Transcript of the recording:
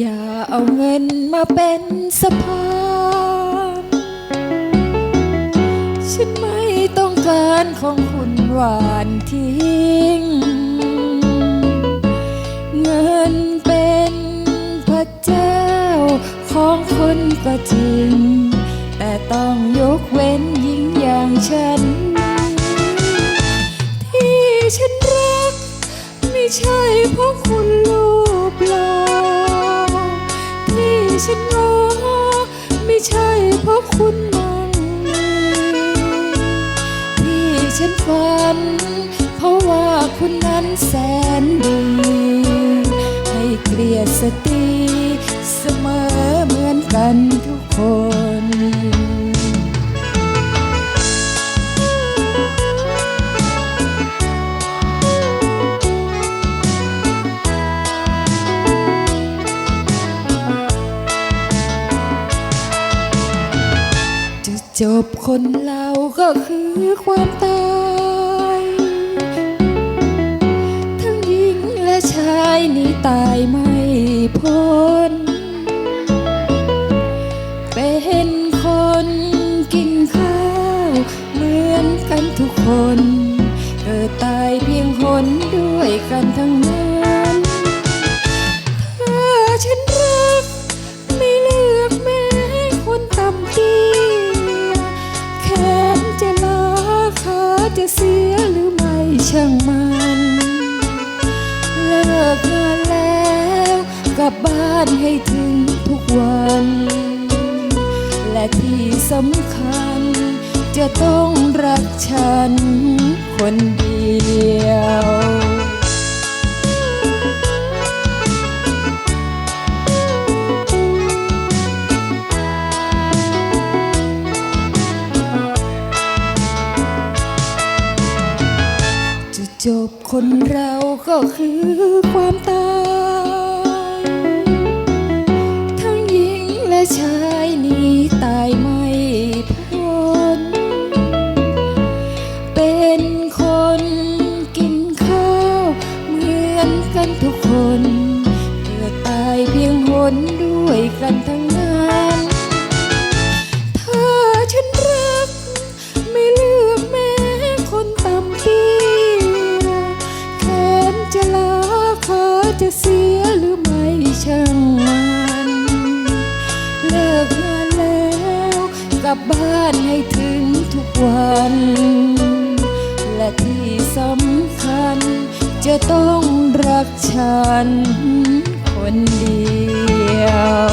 อย่าเอาเงินมาเป็นสะพานฉันไม่ต้องการของคุณหวานทิ้ง เงินเป็นพระเจ้าของคนก็จริง แต่ต้องยกเว้นหญิงอย่างฉัน ที่ฉันรัก ไม่ใช่เพราะคุณรู ฉันงอไม่ใช่เพราะคุณมั่งที่ฉันฝัน เพราะว่าคุณนั้นแสนดี ให้เกลียดสติเสมอเหมือนกันทุกคน จบคนเราก็คือความตาย ทั้งหญิงและชายนี่ตายไม่พ้น เสียหรือไม่ช่างมันเลิกงานแล้วกลับบ้านให้ถึงทุกวัน และที่สำคัญจะต้องรักฉันคนเดี จบคนเราก็คือความตายทั้งหญิงและชายนี้ตายไม่พ้นเป็นคนกินข้าวเหมือนกันทุกคนเกิดตายเพียงหนด้วยกันทั้ง เสียหรือไม่ช่างมันเลิกงานแล้วกลับบ้านให้ถึงทุกวัน และที่สำคัญ จะต้องรักฉันคนเดียว